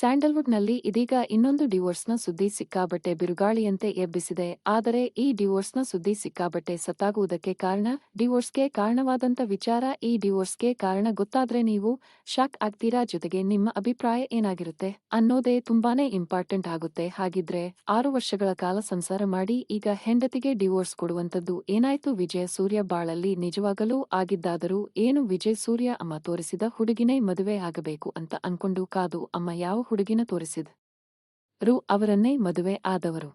ಸ್ಯಾಂಡಲ್ವುಡ್ನಲ್ಲಿ ಇದೀಗ ಇನ್ನೊಂದು ಡಿವೋರ್ಸ್ನ ಸುದ್ದಿ ಸಿಕ್ಕಾಬಟ್ಟೆ ಬಿರುಗಾಳಿಯಂತೆ ಎಬ್ಬಿಸಿದೆ. ಆದರೆ ಈ ಡಿವೋರ್ಸ್ನ ಸುದ್ದಿ ಸಿಕ್ಕಾಬಟ್ಟೆ ಸತ್ತಾಗುವುದಕ್ಕೆ ಕಾರಣ ಡಿವೋರ್ಸ್ಗೆ ಕಾರಣವಾದಂಥ ವಿಚಾರ ಈ ಡಿವೋರ್ಸ್ಗೆ ಕಾರಣ ಗೊತ್ತಾದ್ರೆ ನೀವು ಶಾಕ್ ಆಗ್ತೀರಾ ಜೊತೆಗೆ ನಿಮ್ಮ ಅಭಿಪ್ರಾಯ ಏನಾಗಿರುತ್ತೆ ಅನ್ನೋದೇ ತುಂಬಾನೇ ಇಂಪಾರ್ಟೆಂಟ್ ಆಗುತ್ತೆ. ಹಾಗಿದ್ರೆ ಆರು ವರ್ಷಗಳ ಕಾಲ ಸಂಸಾರ ಮಾಡಿ ಈಗ ಹೆಂಡತಿಗೆ ಡಿವೋರ್ಸ್ ಕೊಡುವಂಥದ್ದು ಏನಾಯ್ತು? ವಿಜಯ ಸೂರ್ಯ ಬಾಳಲ್ಲಿ ನಿಜವಾಗಲೂ ಆಗಿದ್ದಾದರೂ ಏನು? ವಿಜಯ್ ಸೂರ್ಯ ಅಮ್ಮ ತೋರಿಸಿದ ಹುಡುಗಿನೇ ಮದುವೆ ಆಗಬೇಕು ಅಂತ ಅನ್ಕೊಂಡು ಕಾದು, ಅಮ್ಮ, ಯಾವ ಹುಡುಗಿನ ತೋರಿಸಿದ್. ರು ಅವರನ್ನೇ ಮದುವೆ ಆದವರು.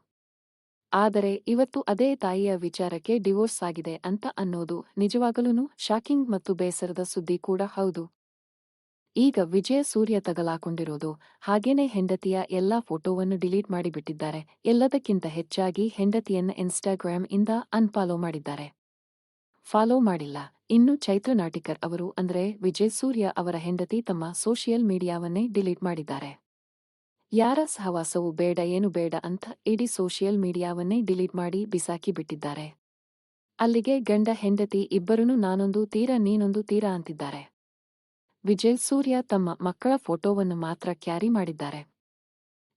ಆದರೆ ಇವತ್ತು ಅದೇ ತಾಯಿಯ ವಿಚಾರಕ್ಕೆ ಡಿವೋರ್ಸ್ ಆಗಿದೆ ಅಂತ ಅನ್ನೋದು ನಿಜವಾಗಲೂ ಶಾಕಿಂಗ್ ಮತ್ತು ಬೇಸರದ ಸುದ್ದಿ ಕೂಡ ಹೌದು. ಈಗ ವಿಜಯ ಸೂರ್ಯ ತಗಲಾಕೊಂಡಿರೋದು ಹಾಗೇನೆ ಹೆಂಡತಿಯ ಎಲ್ಲಾ ಫೋಟೋವನ್ನು ಡಿಲೀಟ್ ಮಾಡಿಬಿಟ್ಟಿದ್ದಾರೆ. ಎಲ್ಲದಕ್ಕಿಂತ ಹೆಚ್ಚಾಗಿ ಹೆಂಡತಿಯನ್ನ ಇನ್ಸ್ಟಾಗ್ರಾಮ್ ಇಂದ ಅನ್ಫಾಲೋ ಮಾಡಿದ್ದಾರೆ. ಫಾಲೋ ಮಾಡಿಲ್ಲ. ಇನ್ನು ಚೈತ್ರ ನಾಟಿಕರ್ ಅವರು ಅಂದ್ರೆ ವಿಜಯ್ ಸೂರ್ಯ ಅವರ ಹೆಂಡತಿ ತಮ್ಮ ಸೋಷಿಯಲ್ ಮೀಡಿಯಾವನ್ನೇ ಡಿಲೀಟ್ ಮಾಡಿದ್ದಾರೆ. ಯಾರ ಸಹವಾಸವೂ ಬೇಡ, ಏನು ಬೇಡ ಅಂತ ಇಡೀ ಸೋಷಿಯಲ್ ಮೀಡಿಯಾವನ್ನೇ ಡಿಲೀಟ್ ಮಾಡಿ ಬಿಸಾಕಿ ಬಿಟ್ಟಿದ್ದಾರೆ. ಅಲ್ಲಿಗೆ ಗಂಡ ಹೆಂಡತಿ ಇಬ್ಬರನ್ನೂ ನಾನೊಂದು ತೀರ ನೀನೊಂದು ತೀರ ಅಂತಿದ್ದಾರೆ. ವಿಜಯ್, ಸೂರ್ಯ ತಮ್ಮ ಮಕ್ಕಳ ಫೋಟೋವನ್ನು ಮಾತ್ರ ಕ್ಯಾರಿ ಮಾಡಿದ್ದಾರೆ.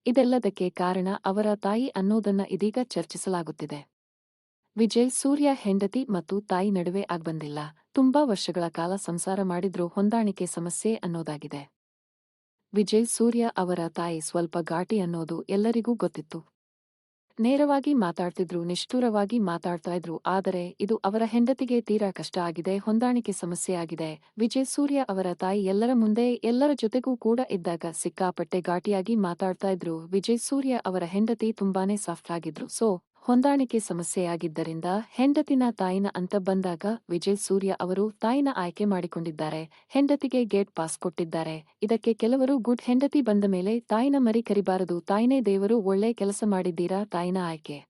ಇದೆಲ್ಲದಕ್ಕೆ ಕಾರಣ ಅವರ ತಾಯಿ ಅನ್ನೋದನ್ನ ಇದೀಗ ಚರ್ಚಿಸಲಾಗುತ್ತಿದೆ. ವಿಜಯ್, ಸೂರ್ಯ ಹೆಂಡತಿ ಮತ್ತು ತಾಯಿ ನಡುವೆ ಆಗ್ಬಂದಿಲ್ಲ. ತುಂಬಾ ವರ್ಷಗಳ ಕಾಲ ಸಂಸಾರ ಮಾಡಿದ್ರೂ, ಹೊಂದಾಣಿಕೆ ಸಮಸ್ಯೆ ಅನ್ನೋದಾಗಿದೆ. ವಿಜಯ್, ಸೂರ್ಯ ಅವರ ತಾಯಿ ಸ್ವಲ್ಪ ಘಾಟಿ ಅನ್ನೋದು ಎಲ್ಲರಿಗೂ ಗೊತ್ತಿತ್ತು. ನೇರವಾಗಿ ಮಾತಾಡ್ತಿದ್ರು, ನಿಷ್ಠುರವಾಗಿ ಮಾತಾಡ್ತಾ ಇದ್ರು, ಆದರೆ ಇದು ಅವರ ಹೆಂಡತಿಗೆ ತೀರಾ ಕಷ್ಟ ಆಗಿದೆ, ಹೊಂದಾಣಿಕೆ ಸಮಸ್ಯೆಯಾಗಿದೆ ವಿಜಯ್, ಸೂರ್ಯ ಅವರ ತಾಯಿ ಎಲ್ಲರ ಮುಂದೆ ಎಲ್ಲರ ಜೊತೆಗೂ ಕೂಡ ಇದ್ದಾಗ ಸಿಕ್ಕಾಪಟ್ಟೆ ಘಾಟಿಯಾಗಿ ಮಾತಾಡ್ತಾ ಇದ್ರು. ವಿಜಯ್, ಸೂರ್ಯ ಅವರ ಹೆಂಡತಿ ತುಂಬಾನೇ ಸಾಫ್ಟ್ ಆಗಿದ್ರು. ಸೊ ಹೊಂದಾಣಿಕೆ ಸಮಸ್ಯೆಯಾಗಿದ್ದರಿಂದ ಹೆಂಡತಿನ ತಾಯಿನ ಅಂತ ಬಂದಾಗ ವಿಜಯ್ ಸೂರ್ಯ ಅವರು ತಾಯಿನ ಆಯ್ಕೆ ಮಾಡಿಕೊಂಡಿದ್ದಾರೆ. ಹೆಂಡತಿಗೆ ಗೇಟ್ ಪಾಸ್ ಕೊಟ್ಟಿದ್ದಾರೆ. ಇದಕ್ಕೆ ಕೆಲವರು ಗುಡ್ ಹೆಂಡತಿ ಬಂದ ಮೇಲೆ ತಾಯಿನ ಮರಿ ಕರಿಬಾರದು. ತಾಯಿನೇ ದೇವರು ಒಳ್ಳೆ ಕೆಲಸ ಮಾಡಿದ್ದೀರಾ ತಾಯಿನ ಆಯ್ಕೆ.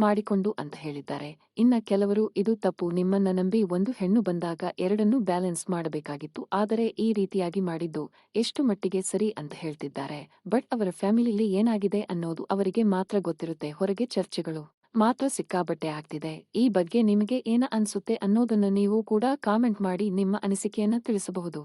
ಮಾಡಿಕೊಂಡು ಅಂತ ಹೇಳಿದ್ದಾರೆ. ಇನ್ನ ಕೆಲವರು ಇದು ತಪ್ಪು. ನಿಮ್ಮನ್ನ ನಂಬಿ ಒಂದು ಹೆಣ್ಣು ಬಂದಾಗ ಎರಡನ್ನೂ ಬ್ಯಾಲೆನ್ಸ್ ಮಾಡಬೇಕಾಗಿತ್ತು. ಆದರೆ ಈ ರೀತಿಯಾಗಿ ಮಾಡಿದ್ದು ಎಷ್ಟು ಮಟ್ಟಿಗೆ ಸರಿ ಅಂತ ಹೇಳ್ತಿದ್ದಾರೆ. ಬಟ್ ಅವರ ಫ್ಯಾಮಿಲಿಲಿ ಏನಾಗಿದೆ ಅನ್ನೋದು ಅವರಿಗೆ ಮಾತ್ರ ಗೊತ್ತಿರುತ್ತೆ. ಹೊರಗೆ ಚರ್ಚೆಗಳು ಮಾತ್ರ ಸಿಕ್ಕಾಬಟ್ಟೆ ಆಗ್ತಿದೆ. ಈ ಬಗ್ಗೆ ನಿಮಗೆ ಏನ ಅನ್ಸುತ್ತೆ ಅನ್ನೋದನ್ನ ನೀವು ಕೂಡ ಕಾಮೆಂಟ್ ಮಾಡಿ ನಿಮ್ಮ ಅನಿಸಿಕೆಯನ್ನ ತಿಳಿಸಬಹುದು.